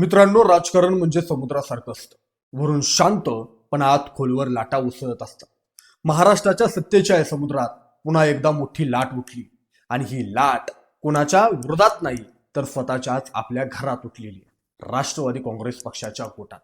मित्रांनो राजकारण म्हणजे समुद्रासारखं असतं. वरून शांत पण आत खोलवर लाटा उसळत असतात. महाराष्ट्राच्या सत्तेच्या या समुद्रात पुन्हा एकदा मोठी लाट उठली. आणि ही लाट कोणाच्या विरोधात नाही तर स्वतःच्याच आपल्या घरात उठलेली राष्ट्रवादी काँग्रेस पक्षाच्या गोटात.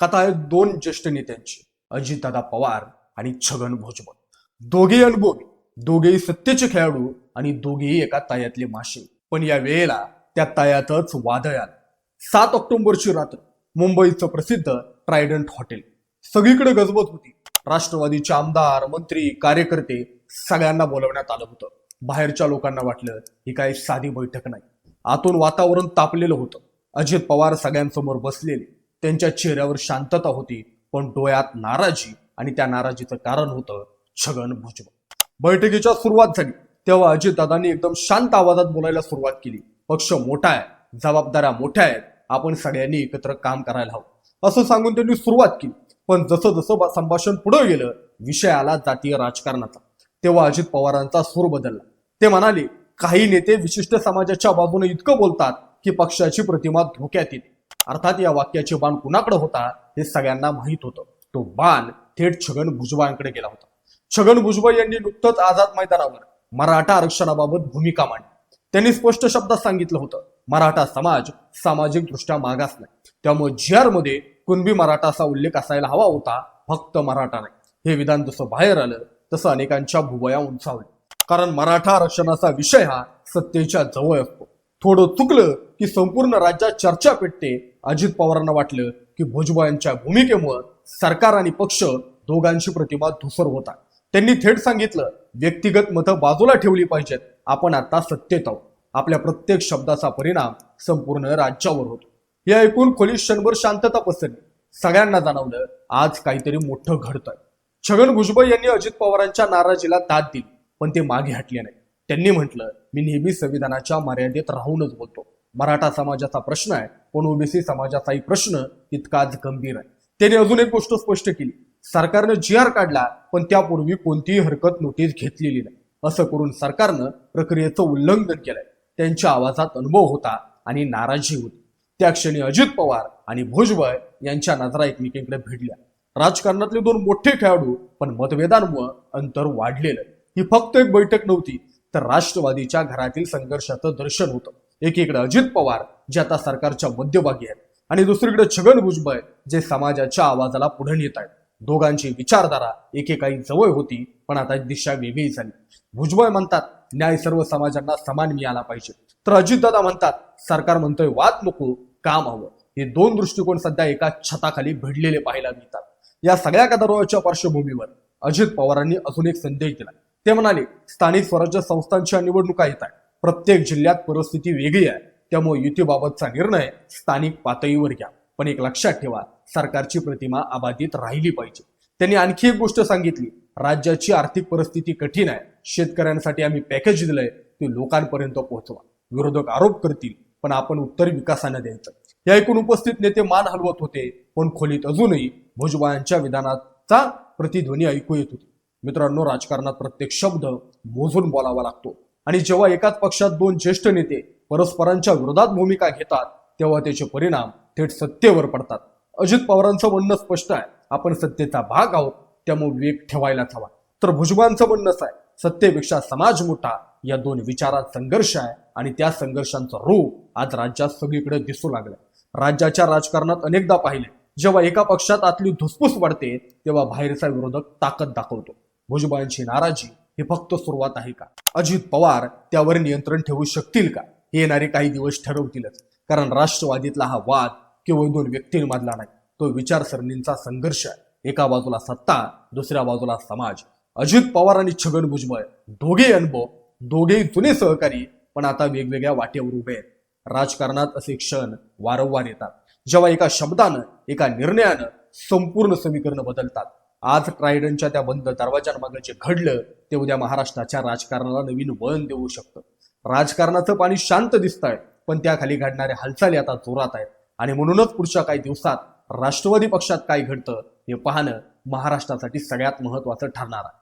कथा आहे दोन ज्येष्ठ नेत्यांची अजितदादा पवार आणि छगन भुजबळ. दोघेही अनुभवी दोघेही सत्तेचे खेळाडू आणि दोघेही एका तायातले मासे. पण या वेळेला त्या तायातच वादळ आलं. सात ऑक्टोबरची रात्र मुंबईचं प्रसिद्ध ट्रायडंट हॉटेल. सगळीकडे गजबत होती. राष्ट्रवादीचे आमदार मंत्री कार्यकर्ते सगळ्यांना बोलवण्यात आलं होतं. बाहेरच्या लोकांना वाटलं ही काही साधी बैठक नाही. आतून वातावरण तापलेलं होतं. अजित पवार सगळ्यांसमोर बसलेले. त्यांच्या चेहऱ्यावर शांतता होती पण डोळ्यात नाराजी आणि त्या नाराजीचं कारण होतं छगन भुजबळ. बैठकीच्या सुरुवात झाली तेव्हा अजितदादांनी एकदम शांत आवाजात बोलायला सुरुवात केली. पक्ष मोठा आहे जबाबदाऱ्या मोठ्या आहेत आपण सगळ्यांनी एकत्र काम करायला हवं. असं सांगून त्यांनी सुरुवात केली. पण जसं जसं संभाषण पुढे गेलं विषय आला जातीय राजकारणाचा. तेव्हा अजित पवारांचा सूर बदलला. ते म्हणाले काही नेते विशिष्ट समाजाच्या बाजूने इतकं बोलतात की पक्षाची प्रतिमा धोक्यात येते. अर्थात या वाक्याचे बाण कुणाकडे होता हे सगळ्यांना माहीत होतं. तो बाण थेट छगन भुजबळांकडे गेला होता. छगन भुजबळ यांनी नुकतंच आझाद मैदानावर मराठा आरक्षणाबाबत भूमिका मांडली. त्यांनी स्पष्ट शब्दात सांगितलं होतं मराठा समाज सामाजिकदृष्ट्या मागास नाही. त्यामुळे जी आरमध्ये कुणबी मराठा असा उल्लेख असायला हवा होता फक्त मराठा नाही. हे विधान जसं बाहेर आलं तसं अनेकांच्या भुवया उंचावल्या. कारण मराठा आरक्षणाचा विषय हा सत्तेच्या जवळ असतो. थोडं चुकलं की संपूर्ण राज्यात चर्चा पेटते. अजित पवारांना वाटलं की भुजबळ यांच्या भूमिकेमुळं सरकार आणि पक्ष दोघांची प्रतिमा धुसर होता त्यांनी थेट सांगितलं व्यक्तिगत मतं बाजूला ठेवली पाहिजेत. आपण आता सत्तेत आहोत. आपल्या प्रत्येक शब्दाचा परिणाम संपूर्ण राज्यावर होतो. हे ऐकून खोली क्षणभर शांतता पसरली. सगळ्यांना जाणवलं आज काहीतरी मोठं घडतंय. छगन भुजबळ यांनी अजित पवारांच्या नाराजीला दाद दिली पण ते मागे हटले नाही. त्यांनी म्हटलं मी नेहमी संविधानाच्या मर्यादेत राहूनच बोलतो. मराठा समाजाचा प्रश्न आहे पण ओबीसी समाजाचाही प्रश्न तितकाच गंभीर आहे. त्याने अजून एक गोष्ट स्पष्ट केली सरकारनं जी आर काढला पण त्यापूर्वी कोणतीही हरकत नोटीस घेतलेली नाही. असं करून सरकारनं प्रक्रियेचं उल्लंघन केलंय. त्यांच्या आवाजात अनुभव होता आणि नाराजी होती. त्या क्षणी अजित पवार आणि भुजबळ यांच्या नजरा एकमेकींकडे भिडल्या राजकारणातले दोन मोठे खेळाडू पण मतभेदांमुळे अंतर वाढलेलं. ही फक्त एक बैठक नव्हती तर राष्ट्रवादीच्या घरातील संघर्षाचं दर्शन होतं. एकीकडे अजित पवार जे आता सरकारच्या मध्यभागी आहेत आणि दुसरीकडे छगन भुजबळ जे समाजाच्या आवाजाला पुढे नेत आहेत. दोघांची विचारधारा एकेकाळी जवळ होती पण आता दिशा वेगळी झाली. भुजबळ म्हणतात न्याय सर्व समाजांना समान मिळाला पाहिजे. तर अजितदादा म्हणतात सरकार म्हणतोय वाद नको काम हवं. हे दोन दृष्टिकोन सध्या एका छताखाली भिडलेले पाहायला मिळतात. या सगळ्या गदारोळाच्या पार्श्वभूमीवर अजित पवारांनी अजून एक संदेश दिला. ते म्हणाले स्थानिक स्वराज्य संस्थांच्या निवडणुका येत आहेत. प्रत्येक जिल्ह्यात परिस्थिती वेगळी आहे. त्यामुळे युतीबाबतचा निर्णय स्थानिक पातळीवर घ्या. पण एक लक्षात ठेवा सरकारची प्रतिमा अबाधित राहिली पाहिजे. त्यांनी आणखी एक गोष्ट सांगितली राज्याची आर्थिक परिस्थिती कठीण आहे. शेतकऱ्यांसाठी आम्ही पॅकेज दिलंय ते लोकांपर्यंत पोहोचवा. विरोधक आरोप करतील पण आपण उत्तर विकासानं द्यायचं. हे ऐकून उपस्थित नेते मान हलवत होते पण खोलीत अजूनही भुजबळांच्या विधानाचा प्रतिध्वनी ऐकू येत होती. मित्रांनो राजकारणात प्रत्येक शब्द मोजून बोलावा लागतो. आणि जेव्हा एकाच पक्षात दोन ज्येष्ठ नेते परस्परांच्या विरोधात भूमिका घेतात तेव्हा त्याचे परिणाम थेट सत्तेवर पडतात. अजित पवारांचं म्हणणं स्पष्ट आहे आपण सत्तेचा भाग आहोत त्यामुळे वेग ठेवायलाच हवा. तर भुजबळांचं म्हणणंच आहे सत्तेपेक्षा समाज मोठा या दोन विचारात संघर्ष आहे आणि त्या संघर्षांचं रूप आज राज्यात सगळीकडे दिसू लागलं राज्याच्या राजकारणात अनेकदा पाहिले जेव्हा एका पक्षात आतली धुसफूस वाढते तेव्हा बाहेरचा विरोधक ताकद दाखवतो. भुजबळांची नाराजी ही फक्त सुरुवात आहे का? अजित पवार त्यावर नियंत्रण ठेवू शकतील का? हे येणारे काही दिवस ठरवतीलच. कारण राष्ट्रवादीतला हा वाद केवळ दोन व्यक्तींमधला नाही तो विचारसरणींचा संघर्ष आहे. एका बाजूला सत्ता दुसऱ्या बाजूला समाज. अजित पवार आणि छगन भुजबळ. दोघे अनुभव दोघेही जुने सहकारी पण आता वेगवेगळ्या वाटेवर उभे आहेत. राजकारणात असे क्षण वारंवार येतात. जेव्हा एका शब्दानं एका निर्णयानं संपूर्ण समीकरण बदलतात. आज ट्रायडनच्या त्या बंद दरवाजांमागे जे घडलं ते उद्या महाराष्ट्राच्या राजकारणाला नवीन वळण देऊ शकतं. राजकारणाचं पाणी शांत दिसतंय पण त्याखाली घडणाऱ्या हालचाली आता जोरात आहेत. आणि म्हणूनच पुढच्या काही दिवसात राष्ट्रवादी पक्षात काय घडतं हे पाहणं महाराष्ट्रासाठी सगळ्यात महत्वाचं ठरणार आहे.